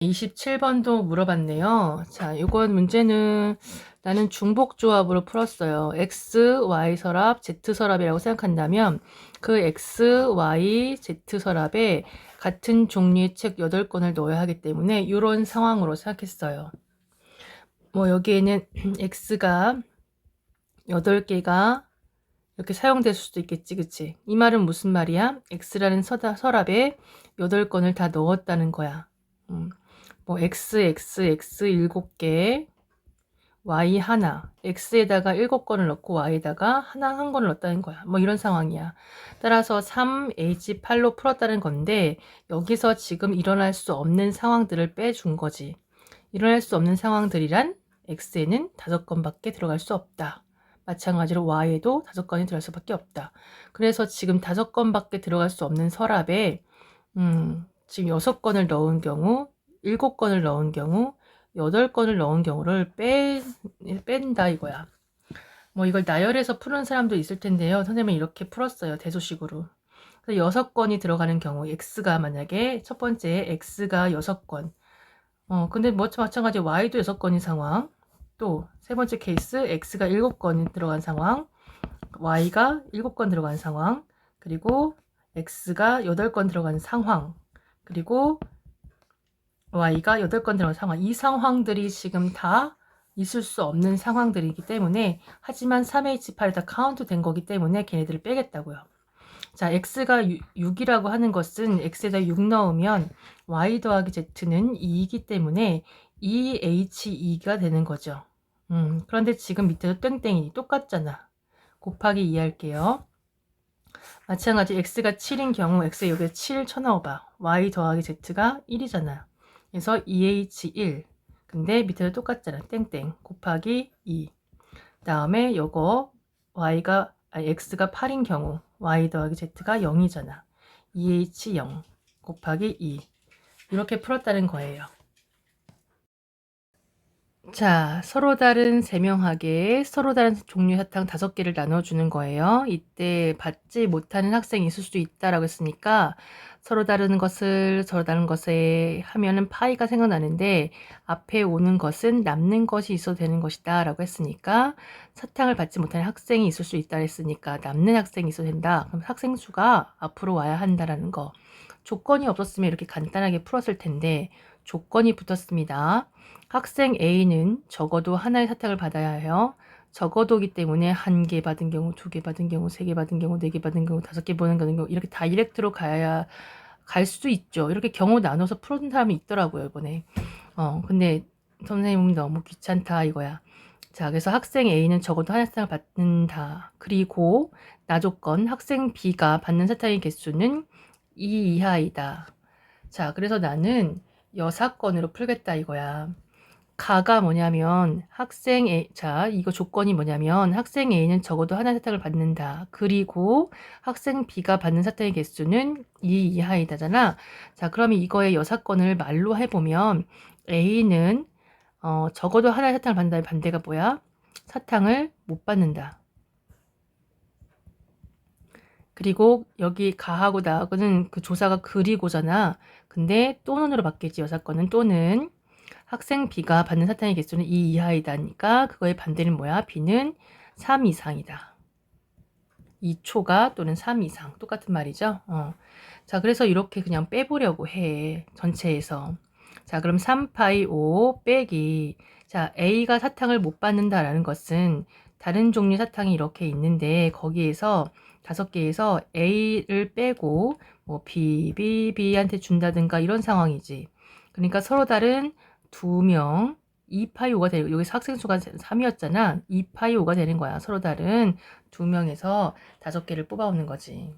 27번도 물어봤네요. 자, 이건 문제는 나는 중복 조합으로 풀었어요. x, y 서랍, z 서랍이라고 생각한다면 그 x, y, z 서랍에 같은 종류의 책 8권을 넣어야 하기 때문에 이런 상황으로 생각했어요. 뭐 여기에는 x가 8개가 이렇게 사용될 수도 있겠지, 그치? 이 말은 무슨 말이야? x라는 서다, 서랍에 8권을 다 넣었다는 거야. 음. 뭐 x, x, x 7개, y 하나, x에다가 7건을 넣고 y에다가 하나 한 건을 넣었다는 거야. 뭐 이런 상황이야. 따라서 3h8로 풀었다는 건데 여기서 지금 일어날 수 없는 상황들을 빼준 거지. 일어날 수 없는 상황들이란 x에는 5건밖에 들어갈 수 없다. 마찬가지로 y에도 5건이 들어갈 수밖에 없다. 그래서 지금 5건밖에 들어갈 수 없는 서랍에 음, 지금 6건을 넣은 경우 7건을 넣은 경우 8건을 넣은 경우를 빼, 뺀다 이거야. 뭐 이걸 나열해서 푸는 사람도 있을 텐데요. 선생님은 이렇게 풀었어요. 대소식으로. 그래서 6건이 들어가는 경우 x가 만약에 첫 번째 x가 6건 어 근데 뭐 마찬가지 y도 6건인 상황 또 세 번째 케이스 x가 7건이 들어간 상황 y가 7건 들어간 상황 그리고 x가 8건 들어간 상황 그리고 y가 8건 들어간 상황. 이 상황들이 지금 다 있을 수 없는 상황들이기 때문에 하지만 3H8이 다 카운트 된 거기 때문에 걔네들을 빼겠다고요. 자, x가 6, 이라고 하는 것은 x에다 6 넣으면 y 더하기 z는 2이기 때문에 2h2가 되는 거죠. 음, 그런데 지금 밑에도 땡땡이 똑같잖아. 곱하기 2 할게요. 마찬가지 x가 7인 경우 x 여기에 7 쳐넣어봐. y 더하기 z가 1이잖아. 그래서 2H1 근데 밑에도 똑같잖아. 땡땡 곱하기 2 다음에 요거 y가 아니 x가 8인 경우 y 더하기 z가 0이잖아. 2H0 곱하기 2 이렇게 풀었다는 거예요. 자, 서로 다른 세명하게 서로 다른 종류 사탕 다섯 개를 나눠주는 거예요. 이때 받지 못하는 학생이 있을 수도 있다라고 했으니까 서로 다른 것을 서로 다른 것에 하면은 파이가 생각나는데 앞에 오는 것은 남는 것이 있어도 되는 것이다 라고 했으니까 사탕을 받지 못하는 학생이 있을 수 있다 했으니까 남는 학생이 있어도 된다. 그럼 학생 수가 앞으로 와야 한다라는 거. 조건이 없었으면 이렇게 간단하게 풀었을 텐데 조건이 붙었습니다. 학생 A는 적어도 하나의 사탕을 받아야 해요. 적어도기 때문에 한 개 받은 경우, 두 개 받은 경우, 세 개 받은 경우, 네 개 받은 경우, 다섯 개 받은 경우 이렇게 다이렉트로 가야 갈 수도 있죠. 이렇게 경우 나눠서 풀은 사람이 있더라고요 이번에. 어 근데 선생님 너무 귀찮다 이거야. 자 그래서 학생 A는 적어도 하나 사탕을 받는다. 그리고 나조건 학생 B가 받는 사탕의 개수는 2 이하이다. 자 그래서 나는 여사건으로 풀겠다 이거야. 가가 뭐냐면 학생 A, 자, 이거 조건이 뭐냐면 학생 A는 적어도 하나 사탕을 받는다. 그리고 학생 B가 받는 사탕의 개수는 2 이하이다잖아. 자, 그러면 이거의 여사건을 말로 해보면 A는 어, 적어도 하나의 사탕을 받는다의 반대가 뭐야? 사탕을 못 받는다. 그리고 여기 가하고 나하고는 그 조사가 그리고잖아. 근데 또는으로 바뀌지 여사건은 또는 학생 B가 받는 사탕의 개수는 2 이하이다니까 그거의 반대는 뭐야? B는 3 이상이다. 2초가 또는 3 이상 똑같은 말이죠. 어. 자 그래서 이렇게 그냥 빼보려고 해 전체에서 자 그럼 3파이 5 빼기 자 A가 사탕을 못 받는다라는 것은 다른 종류 사탕이 이렇게 있는데 거기에서 다섯 개에서 A를 빼고 뭐 B, B, B한테 준다든가 이런 상황이지. 그러니까 서로 다른 두 명, 2파이 5가 되고 여기서 학생 수가 3이었잖아. 2파이 5가 되는 거야. 서로 다른 두 명에서 다섯 개를 뽑아오는 거지.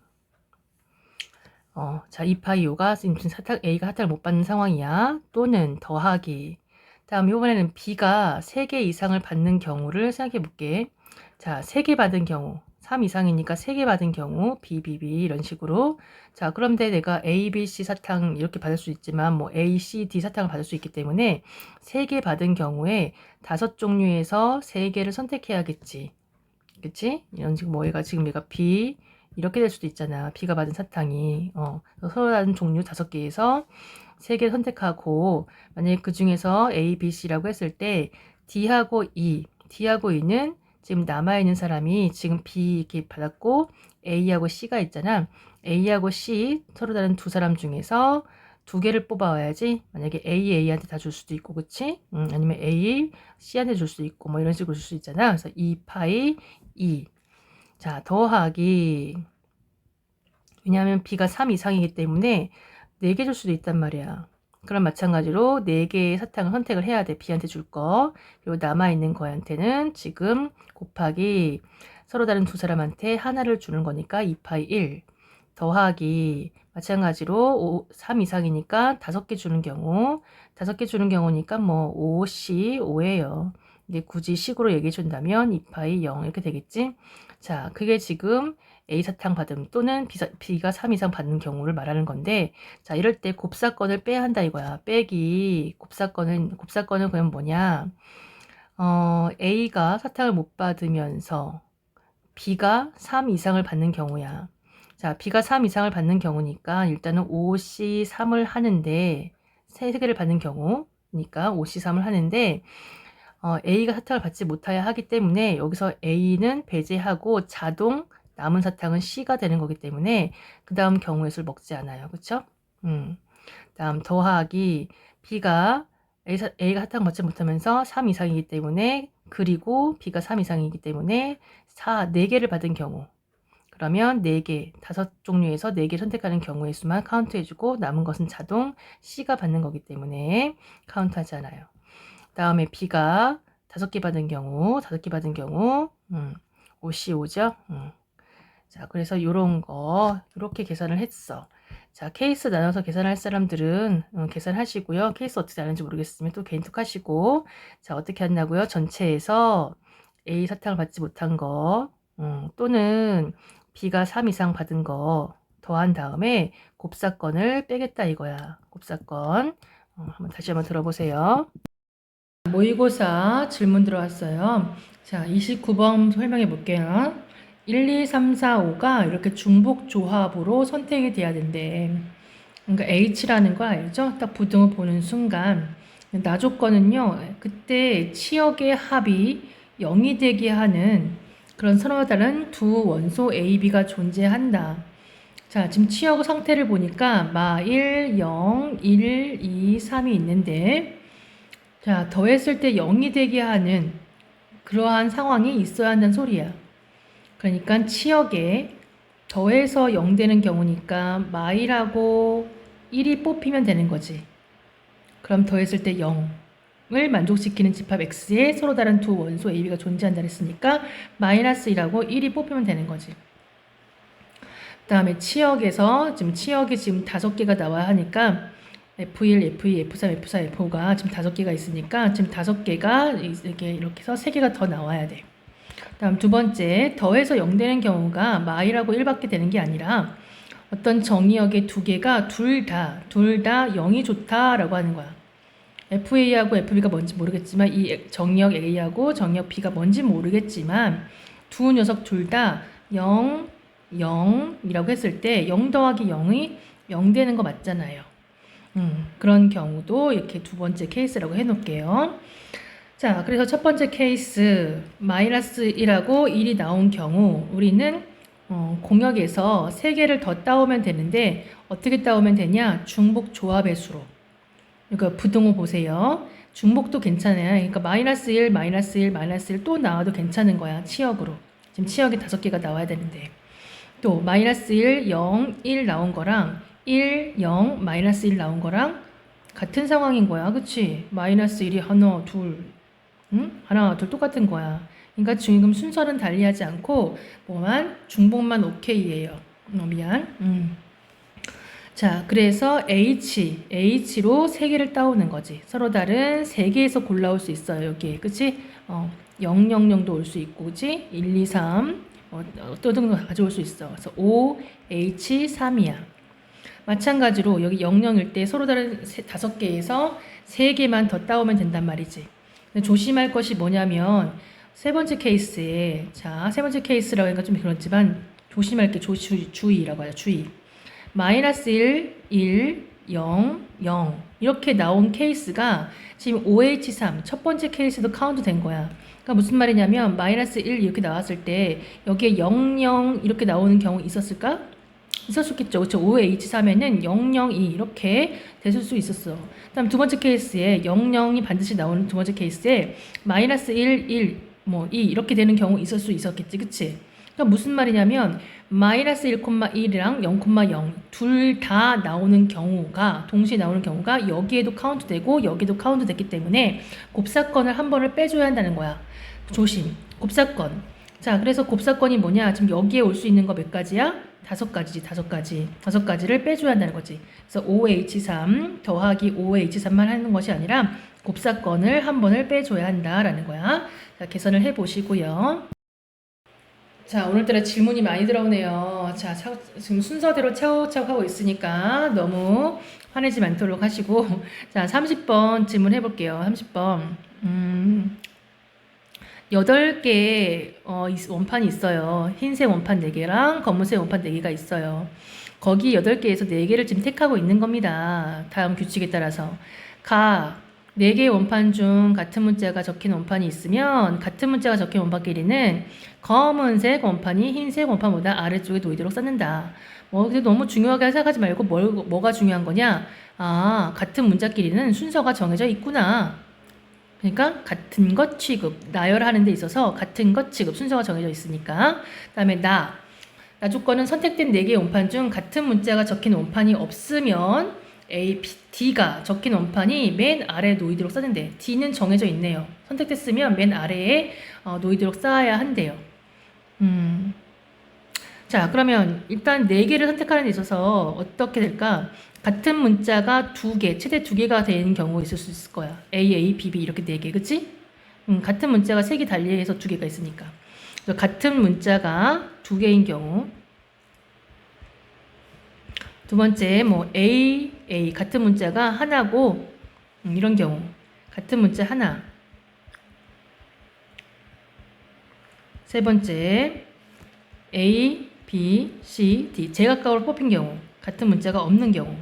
어, 자, 2파이 5가 무슨 사탕, A가 사탕을 못 받는 상황이야. 또는 더하기. 다음 이번에는 B가 3개 이상을 받는 경우를 생각해 볼게. 자, 3개 받은 경우. 3 이상이니까 3개 받은 경우 BBB 이런 식으로. 자 그런데 내가 A, B, C 사탕 이렇게 받을 수 있지만 뭐 A, C, D 사탕을 받을 수 있기 때문에 3개 받은 경우에 다섯 종류에서 3개를 선택해야겠지. 그치? 이런 식으로 뭐 얘가 지금 얘가 B 이렇게 될 수도 있잖아. B가 받은 사탕이. 어 서로 다른 종류 다섯 개에서 세 개를 선택하고 만약에 그 중에서 A, B, C라고 했을 때 D하고 E, D하고 E는 지금 남아있는 사람이 지금 B 이렇게 받았고 A하고 C가 있잖아. A하고 C 서로 다른 두 사람 중에서 두 개를 뽑아와야지. 만약에 A, A한테 다 줄 수도 있고, 그치? 음, 아니면 A, C한테 줄 수도 있고, 뭐 이런 식으로 줄 수 있잖아. 그래서 2파이 2. 자, 더하기. 왜냐하면 B가 3 이상이기 때문에 4개 줄 수도 있단 말이야. 그럼 마찬가지로 4개의 사탕을 선택을 해야 돼. B한테 줄 거. 그리고 남아있는 거한테는 지금 곱하기 서로 다른 두 사람한테 하나를 주는 거니까 2파이 1. 더하기 마찬가지로 5, 3 이상이니까 5개 주는 경우 5개 주는 경우니까 뭐 5C 5예요. 근데 굳이 식으로 얘기해 준다면 2파이 0 이렇게 되겠지? 자, 그게 지금 A 사탕 받음 또는 B, B가 3 이상 받는 경우를 말하는 건데 자, 이럴 때 곱사건을 빼야 한다 이거야. 빼기 곱사건은 곱사건은 그냥 뭐냐? 어, A가 사탕을 못 받으면서 B가 3 이상을 받는 경우야. 자, B가 3 이상을 받는 경우니까 일단은 5C 3을 하는데 세 개를 받는 경우니까 5C 3을 하는데 어, A가 사탕을 받지 못하여 하기 때문에 여기서 A는 배제하고 자동 남은 사탕은 C가 되는 거기 때문에 그 다음 경우의 수를 먹지 않아요. 그쵸? 음. 다음 더하기 B가 A 사, A가 사탕 받지 못하면서 3 이상이기 때문에 그리고 B가 3 이상이기 때문에 4, 4개를 받은 경우 그러면 4개, 5종류에서 4개 선택하는 경우의 수만 카운트해주고 남은 것은 자동 C가 받는 거기 때문에 카운트하지 않아요. 다음에 B가 5개 받은 경우, 5개 받은 경우, 음, 5C 5죠? 음. 자, 그래서 요런 거, 이렇게 계산을 했어. 자, 케이스 나눠서 계산할 사람들은 음, 계산하시고요. 케이스 어떻게 나는지 모르겠으면 또 개인톡 하시고. 자, 어떻게 한다고요? 전체에서 A 사탕을 받지 못한 거, 음, 또는 B가 3 이상 받은 거 더한 다음에 곱사건을 빼겠다 이거야. 곱사건. 어, 한번 다시 한번 들어보세요. 모의고사 질문 들어왔어요. 자, 29번 설명해 볼게요. 1, 2, 3, 4, 5가 이렇게 중복 조합으로 선택이 돼야 된대. 그러니까 H라는 거 알죠? 딱 부등을 보는 순간. 나 조건은요, 그때 치역의 합이 0이 되게 하는 그런 서로 다른 두 원소 A, B가 존재한다. 자, 지금 치역 상태를 보니까 마 1, 0, 1, 2, 3이 있는데 자, 더했을 때 0이 되게 하는 그러한 상황이 있어야 한다는 소리야. 그러니까 치역에 더해서 0 되는 경우니까 마이라고 1이 뽑히면 되는 거지. 그럼 더했을 때 0을 만족시키는 집합 X에 서로 다른 두 원소 AB가 존재한다 그랬으니까 마이너스 1하고 1이 뽑히면 되는 거지. 그 다음에 치역에서 지금 치역이 지금 다섯 개가 나와야 하니까 F1, F2, F3, F4, F5가 지금 다섯 개가 있으니까 지금 다섯 개가 이렇게 이렇게 해서 세 개가 더 나와야 돼. 다음 두 번째 더해서 0 되는 경우가 마이라고 1밖에 되는 게 아니라 어떤 정의역의 두 개가 둘 다, 둘 다 0이 좋다라고 하는 거야. FA하고 FB가 뭔지 모르겠지만 이 정의역 A하고 정의역 B가 뭔지 모르겠지만 두 녀석 둘 다 0, 0이라고 했을 때 0 더하기 0이 0 되는 거 맞잖아요. 음, 그런 경우도 이렇게 두 번째 케이스라고 해놓을게요. 자, 그래서 첫 번째 케이스 마이너스 1하고 1이 나온 경우 우리는 어, 공역에서 3개를 더 따오면 되는데 어떻게 따오면 되냐? 중복 조합의 수로. 그러니까 부등호 보세요. 중복도 괜찮아요. 그러니까 마이너스 1, 마이너스 1, 마이너스 1 또 나와도 괜찮은 거야. 치역으로. 지금 치역이 5개가 나와야 되는데. 또 마이너스 1, 0, 1 나온 거랑 1, 0, 마이너스 1 나온 거랑 같은 상황인 거야. 그치? 마이너스 1이 하나, 둘, 응? 하나, 둘 똑같은 거야. 그러니까 중위금 순서는 달리하지 않고 뭐만 중복만 오케이예요. 어, 미안. 음. 자, 그래서 H, H로 세 개를 따오는 거지. 서로 다른 세 개에서 골라올 수 있어요. 여기, 그치? 어, 0, 0, 0도 올 수 있고, 그치? 1, 2, 3, 어, 어떤 등 가져올 수 있어. 그래서 O, H, 3이야. 마찬가지로 여기 0, 0일 때 서로 다른 세, 다섯 개에서 세 개만 더 따오면 된단 말이지. 조심할 것이 뭐냐면 세 번째 케이스에 자, 세 번째 케이스라고 하니까 좀 그렇지만 조심할 게 조, 주, 주의라고 하죠. 주의. 마이너스 1, 1, 0, 0 이렇게 나온 케이스가 지금 OH3 첫 번째 케이스도 카운트 된 거야. 그러니까 무슨 말이냐면 마이너스 1 이렇게 나왔을 때 여기에 0, 0 이렇게 나오는 경우 있었을까? 있었겠죠. 그렇죠. OH3에는 0, 0, 2 이렇게 됐을 수 있었어. 그다음 두 번째 케이스에 0, 0이 반드시 나오는 두 번째 케이스에 마이너스 1, 1, 뭐 2 이렇게 되는 경우 있을 수 있었겠지. 그치? 그러니까 무슨 말이냐면 마이너스 1,1이랑 0,0 둘 다 나오는 경우가 동시에 나오는 경우가 여기에도 카운트되고 여기도 카운트됐기 때문에 곱사건을 한 번을 빼줘야 한다는 거야. 조심. 곱사건. 자, 그래서 곱사건이 뭐냐? 지금 여기에 올 수 있는 거 몇 가지야? 다섯 가지지, 다섯 가지. 다섯 가지를 빼줘야 한다는 거지. 그래서 OH3 더하기 OH3만 하는 것이 아니라 곱사건을 한 번을 빼줘야 한다라는 거야. 자, 계산을 해보시고요. 자, 오늘따라 질문이 많이 들어오네요. 자, 차- 지금 순서대로 차곡차곡 하고 있으니까 너무 화내지 않도록 하시고. 자, 30번 질문 해볼게요. 30번. 음, 8개 어, 이- 원판이 있어요. 흰색 원판 4개랑 검은색 원판 4개가 있어요. 거기 8개에서 4개를 지금 택하고 있는 겁니다. 다음 규칙에 따라서. 가, 4개의 원판 중 같은 문자가 적힌 원판이 있으면 같은 문자가 적힌 원판끼리는 검은색 원판이 흰색 원판보다 아래쪽에 놓이도록 쌓는다. 뭐, 너무 중요하게 생각하지 말고 뭘, 뭐가 중요한 거냐? 아, 같은 문자끼리는 순서가 정해져 있구나. 그러니까 같은 것 취급, 나열하는 데 있어서 같은 것 취급 순서가 정해져 있으니까. 그다음에 나. 나 조건은 선택된 4개의 원판 중 같은 문자가 적힌 원판이 없으면 A, B, D가 적힌 원판이 맨 아래에 놓이도록 쌓는데 D는 정해져 있네요. 선택됐으면 맨 아래에 어, 놓이도록 쌓아야 한대요. 음. 자, 그러면 일단 4개를 선택하는 데 있어서 어떻게 될까? 같은 문자가 두 개, 최대 두 개가 되는 경우가 있을 수 있을 거야. A, A, B, B 이렇게 네 개, 그치? 음, 같은 문자가 세 개 달리해서 두 개가 있으니까. 같은 문자가 두 개인 경우. 두 번째, 뭐 A, A 같은 문자가 하나고 음, 이런 경우. 같은 문자 하나. 세 번째, A, B, C, D 제각각으로 뽑힌 경우. 같은 문자가 없는 경우.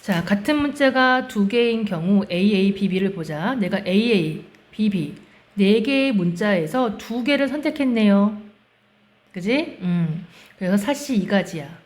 자, 같은 문자가 두 개인 경우 AA, BB를 보자. 내가 AA, BB 네 개의 문자에서 두 개를 선택했네요. 그지? 음. 그래서 사시 이 가지야.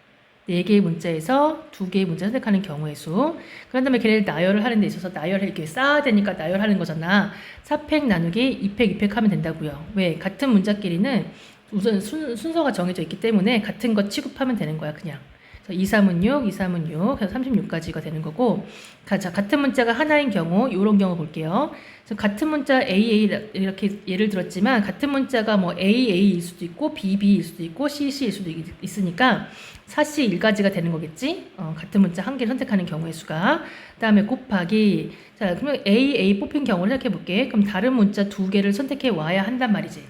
네 개의 문자에서 두 개의 문자 선택하는 경우의 수. 그런 다음에 걔를 나열을 하는 데 있어서 나열을 이렇게 쌓아야 되니까 나열하는 거잖아. 4팩 나누기 2팩, 2팩 하면 된다고요. 왜? 같은 문자끼리는 우선 순, 순서가 정해져 있기 때문에 같은 것 취급하면 되는 거야, 그냥. 그래서 2, 3은 6, 2, 3은 6, 그래서 36까지가 되는 거고. 가- 자, 같은 문자가 하나인 경우, 이런 경우 볼게요. 같은 문자 AA 이렇게 예를 들었지만 같은 문자가 뭐 AA일 수도 있고 BB일 수도 있고 CC일 수도 있, 있으니까 사시 1가지가 되는 거겠지? 어, 같은 문자 한개 선택하는 경우의 수가. 그 다음에 곱하기 자, 그러면 AA 뽑힌 경우를 생각해 볼게. 그럼 다른 문자 두 개를 선택해 와야 한단 말이지.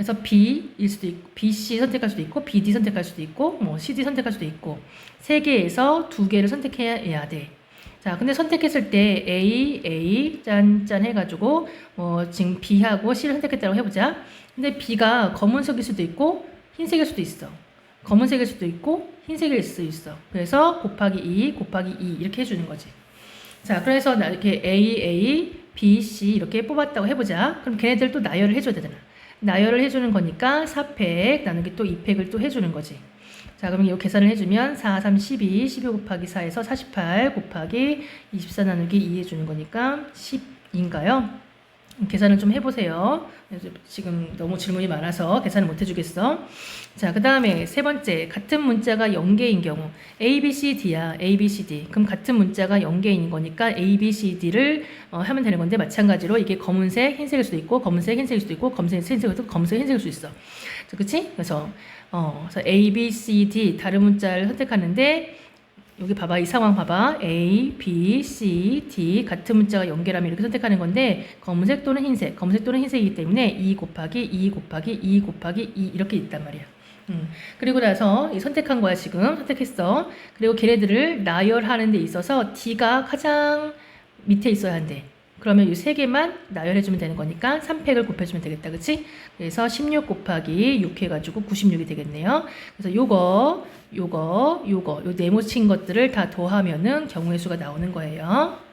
그래서 B일 수도 있고, BC 선택할 수도 있고, BD 선택할 수도 있고, 뭐 CD 선택할 수도 있고, 세 개에서 두 개를 선택해야 돼. 자, 근데 선택했을 때 A, A, 짠, 짠 해가지고, 뭐, 지금 B하고 C를 선택했다고 해보자. 근데 B가 검은색일 수도 있고, 흰색일 수도 있어. 검은색일 수도 있고, 흰색일 수도 있어. 그래서 곱하기 2, 곱하기 2 이렇게 해주는 거지. 자, 그래서 나 이렇게 A, A, B, C 이렇게 뽑았다고 해보자. 그럼 걔네들 또 나열을 해줘야 되잖아. 나열을 해주는 거니까 4팩 나누기 또 2팩을 또 해주는 거지. 자, 그럼 이 계산을 해주면 4, 3, 12, 12 곱하기 4에서 48 곱하기 24 나누기 2 해주는 거니까 10인가요? 계산을 좀 해보세요. 지금 너무 질문이 많아서 계산을 못 해주겠어. 자, 그 다음에 세 번째, 같은 문자가 0개인 경우. A, B, C, D야. A, B, C, D. 그럼 같은 문자가 0개인 거니까 A, B, C, D를 어, 하면 되는 건데, 마찬가지로 이게 검은색, 흰색일 수도 있고, 검은색, 흰색일 수도 있고, 검은색, 흰색일 수도 있고, 검은색, 흰색일 수 있어. 자, 그치? 그래서, 어, 그래서 A, B, C, D 다른 문자를 선택하는데, 여기 봐봐 이 상황 봐봐. A, B, C, D 같은 문자가 연결하면 이렇게 선택하는 건데 검은색 또는 흰색. 검은색 또는 흰색이기 때문에 2 곱하기 2 곱하기 2 곱하기 2 이렇게 있단 말이야. 음. 그리고 나서 이 선택한 거야 지금. 선택했어. 그리고 걔네들을 나열하는 데 있어서 D가 가장 밑에 있어야 한대 그러면 이 세 개만 나열해주면 되는 거니까 3팩을 곱해주면 되겠다. 그치? 그래서 16 곱하기 6 해가지고 96이 되겠네요. 그래서 요거, 요거, 요거, 요 네모 친 것들을 다 더하면은 경우의 수가 나오는 거예요.